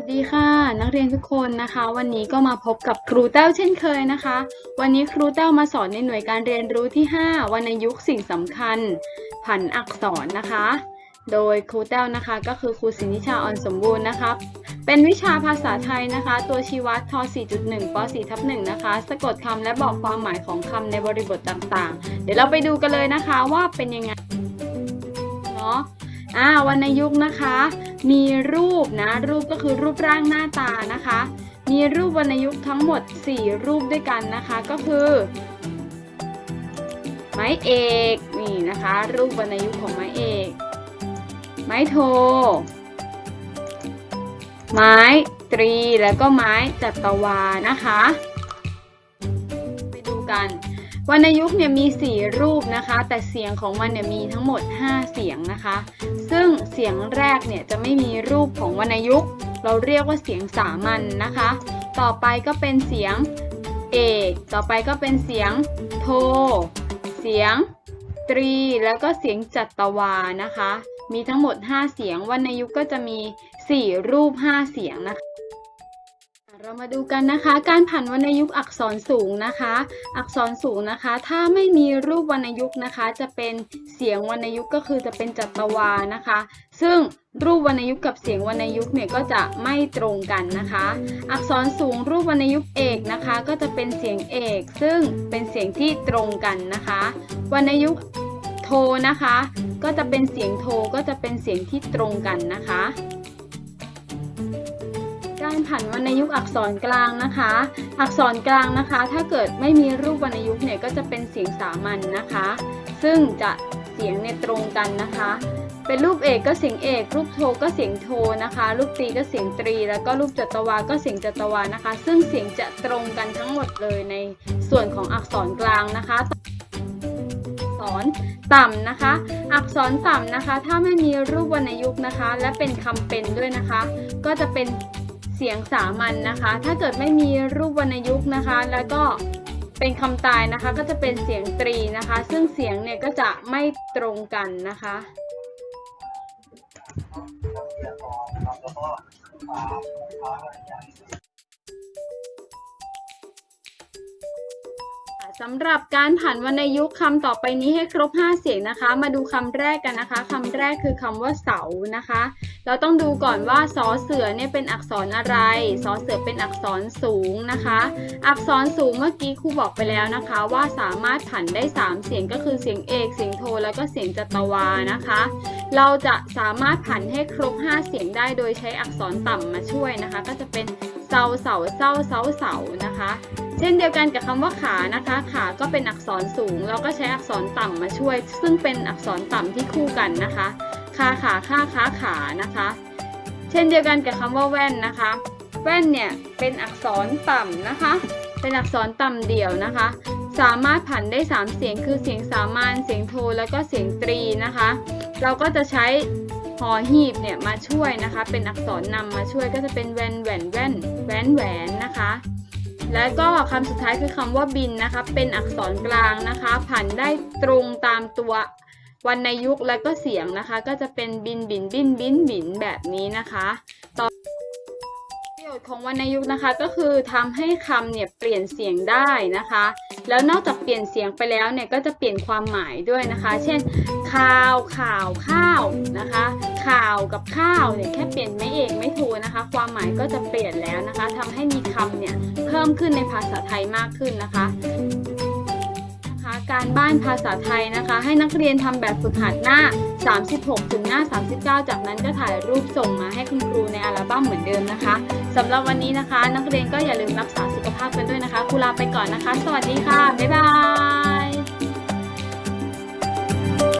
วัสดีค่ะ นักเรียนทุกคนนะคะ วันนี้ก็มาพบกับครูแต้วเช่นเคยนะคะ วันนี้ครูแต้วมาสอนในหน่วยการเรียนรู้ที่ 5วรรณยุกต์สิ่งสำคัญ ผันอักษรนะคะ โดยครูแต้วนะคะ ก็คือครูสินิชาออนสมบูรณ์นะคะเป็นวิชาภาษาไทยนะคะ ตัวชี้วัดท 4.1 ป .4 ทับ 1 นะคะ สะกดคำและบอกความหมายของคำในบริบทต่างๆ เดี๋ยวเราไปดูกันเลยนะคะว่าเป็นยังไงเนาะ อ่าวรรณยุกต์นะคะ มีรูปนะ รูปก็คือรูปร่างหน้าตานะคะ มีรูปวรรณยุกต์ทั้งหมด 4 รูปด้วยกันนะคะ ก็คือ ไม้เอกนี่นะคะ รูปวรรณยุกต์ของไม้เอก ไม้โท ไม้ตรีแล้วก็ไม้จัตวานะคะ ไปดูกัน วรรณยุกต์เนี่ยมี 4 รูปนะคะ แต่เสียงของมันเนี่ยมีทั้งหมด 5 เสียงนะคะ ซึ่งเสียงแรกเนี่ยจะไม่มีรูปของวรรณยุกต์เราเรียกว่าเสียงสามัญนนะคะ ต่อไปก็เป็นเสียงเอกต่อไปก็เป็นเสียงโท เสียงตรี แล้วก็เสียงจัตวานะคะ มีทั้งหมด 5 เสียงวรรณยุกต์ก็จะมี 4 รูป 5 เสียงนะคะ เรามาดูกันนะคะ การผันวรรณยุกต์อักษรสูงนะคะ อักษรสูงนะคะ ถ้าไม่มีรูปวรรณยุกต์นะคะ จะเป็นเสียงวรรณยุกต์ก็คือจะเป็นจัตวานะคะ ซึ่งรูปวรรณยุกต์กับเสียงวรรณยุกต์เนี่ยก็จะไม่ตรงกันนะคะ อักษรสูงรูปวรรณยุกต์เอกนะคะ ก็จะเป็นเสียงเอก ซึ่งเป็นเสียงที่ตรงกันนะคะ วรรณยุกต์โทนะคะ ก็จะเป็นเสียงโทก็จะเป็นเสียงที่ตรงกันนะคะ การผันวรรณยุกต์อักษรกลางนะคะ อักษรกลางนะคะ ถ้าเกิดไม่มีรูปวรรณยุกต์เนี่ยก็จะเป็นเสียงสามัญนนะคะ ซึ่งจะเสียงเนี่ยตรงกันนะคะ เป็นรูปเอกก็เสียงเอก รูปโทก็เสียงโทนะคะ รูปตรีก็เสียงตรี แล้วก็รูปจัตวา ก็เสียงจัตวานะคะ ซึ่งเสียงจะตรงกันทั้งหมดเลยในส่วนของอักษรกลางนะคะอักษรต่ำนะคะ อักษรต่ำนะคะ ถ้าไม่มีรูปวรรณยุกต์นะคะ และเป็นคำเป็นด้วยนะคะ ก็จะเป็น เสียงสามัญนนะคะ ถ้าเกิดไม่มีรูปวรรณยุกต์นะคะ แล้วก็เป็นคำตายนะคะ ก็จะเป็นเสียงตรีนะคะ ซึ่งเสียงเนี่ยก็จะไม่ตรงกันนะคะสำหรับการผันวรรณยุกต์คำต่อไปนี้ให้ครบ 5 เสียงนะคะ มาดูคำแรกกันนะคะคำแรกคือคำว่าเสานะคะ เราต้องดูก่อนว่าสอเสือเนี่ยเป็นอักษรอะไรสอเสือเป็นอักษรสูงนะคะ อักษรสูงเมื่อกี้ครูบอกไปแล้วนะคะ ว่าสามารถผันได้ 3 เสียงก็คือเสียงเอกเสียงโทแล้วก็เสียงจัตวานะคะ เราจะสามารถผันให้ครบ 5 เสียงได้โดยใช้อักษรต่ำมาช่วยนะคะ ก็จะเป็นเซาเสาเศร้าเสาเสานะคะ เช่นเดียวกันกับคำว่าขานะคะ ขาก็เป็นอักษรสูง เราก็ใช้อักษรต่ำมาช่วย ซึ่งเป็นอักษรต่ำที่คู่กันนะคะ คาขาค่าค้าขานะคะ เช่นเดียวกันกับคำว่าแว่นนะคะ แว่นเนี่ยเป็นอักษรต่ำนะคะ เป็นอักษรต่ำเดี่ยวนะคะ สามารถผันได้ 3 เสียงคือเสียงสามัญเสียงโทแล้วก็เสียงตรีนะคะ เราก็จะใช้หอหีบเนี่ยมาช่วยนะคะ เป็นอักษรนำมาช่วยก็จะเป็นแว่นแหวนแว่นแหวนแหวนนะคะแล้วก็คำสุดท้ายคือคำว่าบินนะคะ เป็นอักษรกลางนะคะ ผันได้ตรงตามตัว วรรณยุกต์และก็เสียงนะคะ ก็จะเป็นบินบินบินบินบินแบบนี้นะคะต่อประโยชน์ของวรรณยุกต์นะคะก็คือทำให้คำเนี่ยเปลี่ยนเสียงได้นะคะ แล้วนอกจากเปลี่ยนเสียงไปแล้วเนี่ยก็จะเปลี่ยนความหมายด้วยนะคะ เช่นข่าวข่าวข้าวนะคะ ข่าวกับข้าวเนี่ยแค่เปลี่ยนไม่เอกไม่โทนะคะ ความหมายก็จะเปลี่ยนแล้วนะคะทำให้มีคำเนี่ยเพิ่มขึ้นในภาษาไทยมากขึ้นนะคะ การบ้านภาษาไทยนะคะ ให้นักเรียนทำแบบฝึกหัดหน้า 36 ถึงหน้า 39 จากนั้นก็ถ่ายรูปส่งมาให้คุณครูในอัลบั้มเหมือนเดิมนะคะสำหรับวันนี้นะคะ นักเรียนก็อย่าลืมรักษาสุขภาพกันด้วยนะคะครูลาไปก่อนนะคะ สวัสดีค่ะ บ๊ายบาย